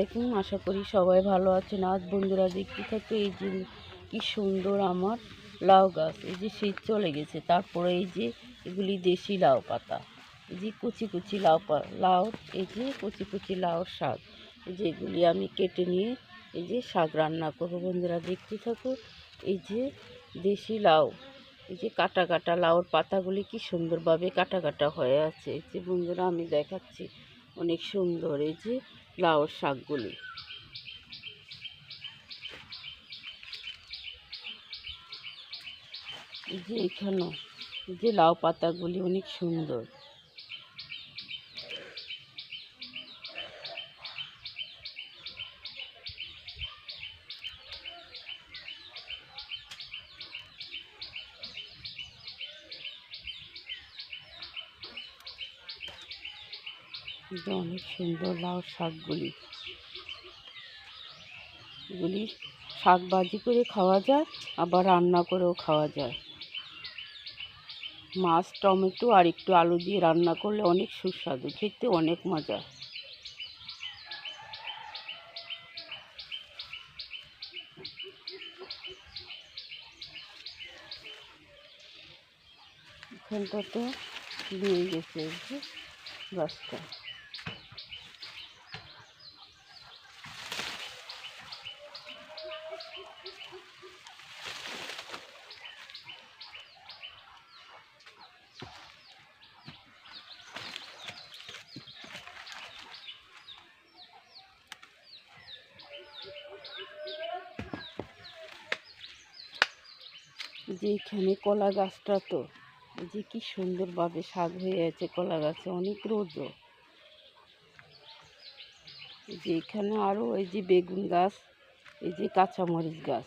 আলাইকুম আশা করি সবাই ভালো আছেন আজ বন্ধুরা দেখতে থাকো এই যে কি সুন্দর আমার লাউ গাছ এই যে শীত চলে গেছে তারপরে এই যে এগুলি দেশি লাউ পাতা এই যে কুচি কুচি লাউ লাউ এই যে কুচি কুচি লাউ শাক এই যে এগুলি আমি কেটে নিয়ে এই যে শাক রান্না করব বন্ধুরা দেখতে থাকো এই যে দেশি লাউ এই যে কাটা কাটা লাউর পাতাগুলি কি সুন্দরভাবে কাটা কাটা হয়ে আছে এই যে বন্ধুরা আমি দেখাচ্ছি অনেক সুন্দর এই যে লাউর শাকগুলি। যে এখানে যে লাউ পাতাগুলি অনেক সুন্দর। যে অনেক সুন্দর লাউ শাকগুলি। এগুলি শাক ভাজি করে খাওয়া যায়, আবার রান্না করেও খাওয়া যায়। মাছ, টমেটো আর একটু আলু দিয়ে রান্না করলে অনেক সুস্বাদু, খেতে অনেক মজা। এখানটাতে দিয়ে গেছে গাছটা যে এখানে কলা গাছটা তো যে কি সুন্দরভাবে সাজ হয়ে আছে কলা গাছে, অনেক রোদও এই যে এখানে আরও এই যে বেগুন গাছ এই যে কাঁচামরিচ গাছ।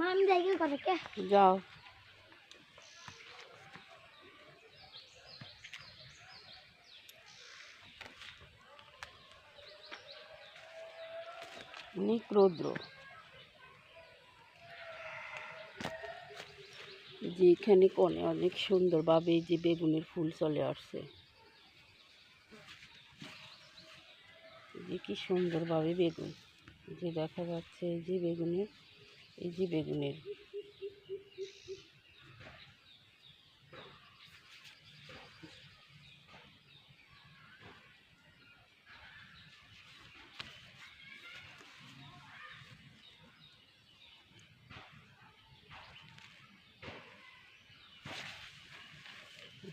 মাম জায়গা করে কে? যাও। অনেক রৌদ্র। যে এখানে কনে অনেক সুন্দরভাবে যে বেগুনের ফুল চলে আসছে। যে কি সুন্দরভাবে বেগুন যে দেখা যাচ্ছে এই যে বেগুনের, এই যে বেগুনের